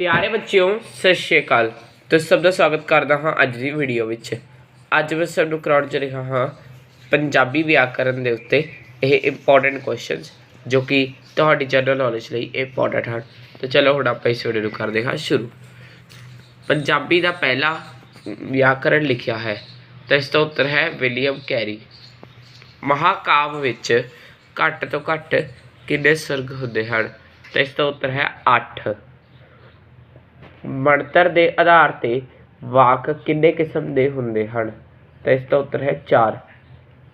ਪਿਆਰੇ ਬੱਚਿਓ, ਸਤਿ ਸ਼੍ਰੀ ਅਕਾਲ। ਤੁਸੀਂ ਸਭ ਦਾ ਸਵਾਗਤ ਕਰਦਾ ਹਾਂ ਅੱਜ ਦੀ ਵੀਡੀਓ ਵਿੱਚ। ਅੱਜ ਮੈਂ ਸਭ ਨੂੰ ਕਰਾਉਣ ਜਾ ਰਿਹਾ ਹਾਂ ਪੰਜਾਬੀ ਵਿਆਕਰਨ ਦੇ ਉੱਤੇ ਇਹ ਇੰਪੋਰਟੈਂਟ ਕੁਐਸਚਨਸ ਜੋ ਕਿ ਤੁਹਾਡੀ ਜਨਰਲ ਨੌਲੇਜ ਲਈ ਇੰਪੋਰਟੈਂਟ ਹਨ। ਤਾਂ ਚਲੋ ਹੁਣ ਆਪਾਂ ਇਸ ਵੀਡੀਓ ਨੂੰ ਕਰਦੇ ਹਾਂ ਸ਼ੁਰੂ। ਪੰਜਾਬੀ ਦਾ ਪਹਿਲਾ ਵਿਆਕਰਨ ਲਿਖਿਆ ਹੈ, ਤਾਂ ਇਸ ਦਾ ਉੱਤਰ ਹੈ ਵਿਲੀਅਮ ਕੈਰੀ ਮਹਾਕਾਵ ਵਿੱਚ ਘੱਟ ਤੋਂ ਘੱਟ ਕਿੰਨੇ ਸਰਗ ਹੁੰਦੇ ਹਨ? ਤਾਂ ਇਸ ਦਾ ਉੱਤਰ ਹੈ 8 ਬਣਤਰ ਦੇ ਆਧਾਰ ਤੇ ਵਾਕ ਕਿੰਨੇ ਕਿਸਮ ਦੇ ਹੁੰਦੇ ਹਨ? ਤਾਂ ਇਸ ਦਾ ਉੱਤਰ ਹੈ 4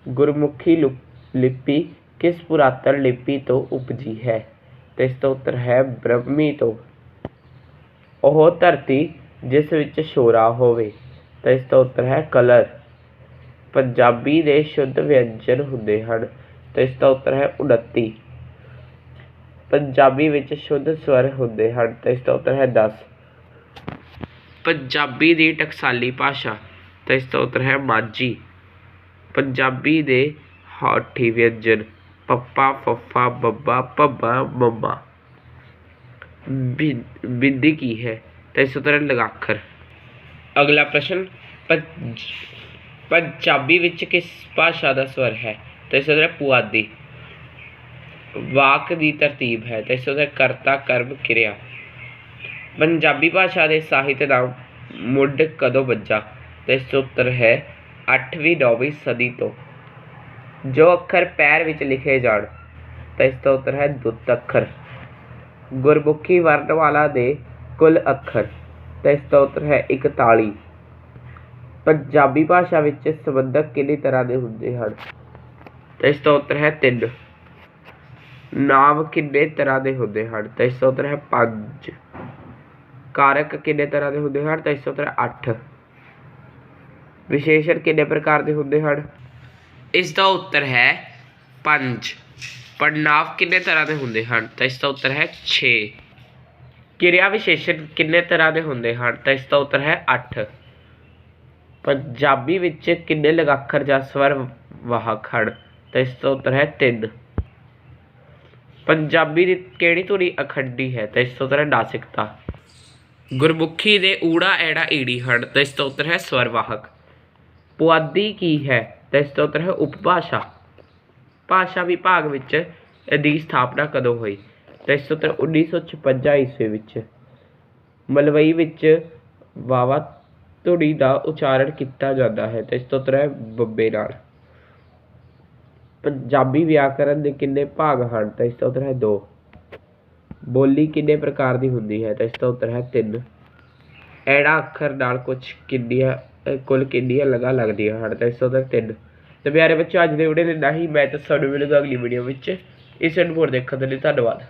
ਗੁਰਮੁਖੀ ਲਿ- ਲਿਪੀ ਕਿਸ ਪੁਰਾਤਨ ਲਿਪੀ ਤੋਂ ਉਪਜੀ ਹੈ? ਤਾਂ ਇਸ ਦਾ ਉੱਤਰ ਹੈ ਬ੍ਰਹਮੀ ਤੋਂ। ਉਹ ਧਰਤੀ ਜਿਸ ਵਿੱਚ ਸ਼ੋਰਾ ਹੋਵੇ। ਤਾਂ ਇਸ ਦਾ ਉੱਤਰ ਹੈ ਕਲਰ। ਪੰਜਾਬੀ ਦੇ ਸ਼ੁੱਧ ਵਿਅੰਜਨ ਹੁੰਦੇ ਹਨ। ਤਾਂ ਇਸ ਦਾ ਉੱਤਰ ਹੈ 29 ਪੰਜਾਬੀ ਵਿੱਚ ਸ਼ੁੱਧ ਸਵਰ ਹੁੰਦੇ ਹਨ। ਤਾਂ ਇਸ ਦਾ ਉੱਤਰ ਹੈ 10 ਪੰਜਾਬੀ ਦੀ ਟਕਸਾਲੀ ਭਾਸ਼ਾ, ਤਾਂ ਇਸ ਦਾ ਉੱਤਰ ਹੈ ਮਾਝੀ। ਪੰਜਾਬੀ ਦੇ ਹਾਠੀ ਵਿਅੰਜਨ, ਪੱਪਾ, ਫੱਫਾ, ਬੱਬਾ, ਭੱਬਾ, ਮੰਮਾ। ਬਿ- ਬਿੰਦੀ ਕੀ ਹੈ? ਤਾਂ ਇਸ ਦਾ ਉੱਤਰ ਲਗਾਖਰ। ਅਗਲਾ ਪ੍ਰਸ਼ਨ ਪੰਜਾਬੀ ਵਿੱਚ ਕਿਸ ਭਾਸ਼ਾ ਦਾ ਸਵਰ ਹੈ? ਤਾਂ ਇਸ ਦਾ ਉੱਤਰ ਪੁਆਧੀ। ਵਾਕ ਦੀ ਤਰਤੀਬ ਹੈ, ਤਾਂ ਇਸ ਦਾ ਉੱਤਰ ਕਰਤਾ, ਕਰਮ, ਕਿਰਿਆ। ਪੰਜਾਬੀ ਭਾਸ਼ਾ ਦੇ ਸਾਹਿਤ ਦਾ ਮੁੱਢ ਕਦੋਂ ਵੱਜਾ? ਤਾਂ ਇਸ ਦਾ ਉੱਤਰ ਹੈ 8ਵੀਂ 9ਵੀਂ ਸਦੀ ਤੋਂ। ਜੋ ਅੱਖਰ ਪੈਰ ਵਿੱਚ ਲਿਖੇ ਜਾਣ, ਤਾਂ ਇਸ ਦਾ ਉੱਤਰ ਹੈ ਦੁੱਤ ਅੱਖਰ। ਗੁਰਮੁਖੀ ਵਰਣਮਾਲਾ ਦੇ ਕੁੱਲ ਅੱਖਰ, ਤਾਂ ਇਸ ਦਾ ਉੱਤਰ ਹੈ 41 ਪੰਜਾਬੀ ਭਾਸ਼ਾ ਵਿੱਚ ਸੰਬੰਧਕ ਕਿੰਨੀ ਤਰ੍ਹਾਂ ਦੇ ਹੁੰਦੇ ਹਨ? ਤਾਂ ਇਸ ਦਾ ਉੱਤਰ ਹੈ 3 ਨਾਮ ਕਿੰਨੇ ਤਰ੍ਹਾਂ ਦੇ ਹੁੰਦੇ ਹਨ? ਤਾਂ ਇਸ ਦਾ ਉੱਤਰ ਹੈ 5 ਕਾਰਕ ਕਿੰਨੇ ਤਰ੍ਹਾਂ ਦੇ ਹੁੰਦੇ ਹਨ? ਤਾਂ ਇਸ ਦਾ ਉੱਤਰ ਹੈ 8 ਵਿਸ਼ੇਸ਼ਣ ਕਿੰਨੇ ਪ੍ਰਕਾਰ ਦੇ ਹੁੰਦੇ ਹਨ? ਇਸ ਦਾ ਉੱਤਰ ਹੈ 5 ਪੜਨਾਵ ਕਿੰਨੇ ਤਰ੍ਹਾਂ ਦੇ ਹੁੰਦੇ ਹਨ? ਤਾਂ ਇਸ ਦਾ ਉੱਤਰ ਹੈ 6 ਕਿਰਿਆ ਵਿਸ਼ੇਸ਼ਣ ਕਿੰਨੇ ਤਰ੍ਹਾਂ ਦੇ ਹੁੰਦੇ ਹਨ? ਤਾਂ ਇਸ ਦਾ ਉੱਤਰ ਹੈ 8 ਪੰਜਾਬੀ ਵਿੱਚ ਕਿੰਨੇ ਲਗਾਖਰ ਜਾਂ ਸਵਰ ਵਾਹਕ ਹਨ? ਤਾਂ ਇਸ ਦਾ ਉੱਤਰ ਹੈ 3 ਪੰਜਾਬੀ ਦੀ ਕਿਹੜੀ ਧੁਨੀ ਅਖੰਡੀ ਹੈ? ਤਾਂ ਇਸ ਦਾ ਉੱਤਰ ਹੈ ਨਾਸਿਕਤਾ। ਗੁਰਮੁਖੀ ਦੇ ਊੜਾ ਐੜਾ ਈੜੀ ਹਨ, ਤਾਂ ਇਸ ਦਾ ਉੱਤਰ ਹੈ ਸਵਰਵਾਹਕ। ਪੁਆਧੀ ਕੀ ਹੈ? ਤਾਂ ਇਸ ਦਾ ਉੱਤਰ ਹੈ ਉਪਭਾਸ਼ਾ। ਭਾਸ਼ਾ ਵਿਭਾਗ ਵਿੱਚ ਇਹਦੀ ਸਥਾਪਨਾ ਕਦੋਂ ਹੋਈ? ਤਾਂ ਇਸ ਦਾ ਉੱਤਰ 1956 ਈਸਵੀ ਵਿੱਚ। ਮਲਵਈ ਵਿੱਚ ਵਾਵਾ ਧੁੜੀ ਦਾ ਉਚਾਰਨ ਕੀਤਾ ਜਾਂਦਾ ਹੈ, ਤਾਂ ਇਸ ਦਾ ਉੱਤਰ ਹੈ ਬੱਬੇ ਨਾਲ। ਪੰਜਾਬੀ ਵਿਆਕਰਨ ਦੇ ਕਿੰਨੇ ਭਾਗ ਹਨ? ਤਾਂ ਇਸ ਦਾ ਉੱਤਰ ਹੈ ਦੋ। ਬੋਲੀ ਕਿੰਨੇ ਪ੍ਰਕਾਰ ਦੀ ਹੁੰਦੀ ਹੈ? ਤਾਂ ਇਸ ਦਾ ਉੱਤਰ ਹੈ 3 ਐੜਾ, ਅੱਖਰ ਨਾਲ ਕੁਝ ਕਿੰਨੀਆਂ ਕੁੱਲ ਕਿੰਨੀਆਂ ਲਗਾ ਲੱਗਦੀਆਂ ਹਨ? ਤਾਂ ਇਸ ਦਾ ਉੱਤਰ 3 ਤੇ ਪਿਆਰੇ ਬੱਚੋ ਅੱਜ ਦੇ ਵੀਡੀਓ ਦੇ ਨਹੀਂ ਮੈਂ ਤਾਂ ਸਾਨੂੰ ਮਿਲੂਗਾ ਅਗਲੀ ਵੀਡੀਓ ਵਿੱਚ। ਇਸ ਨੂੰ ਹੋਰ ਦੇਖਣ ਦੇ ਲਈ ਧੰਨਵਾਦ।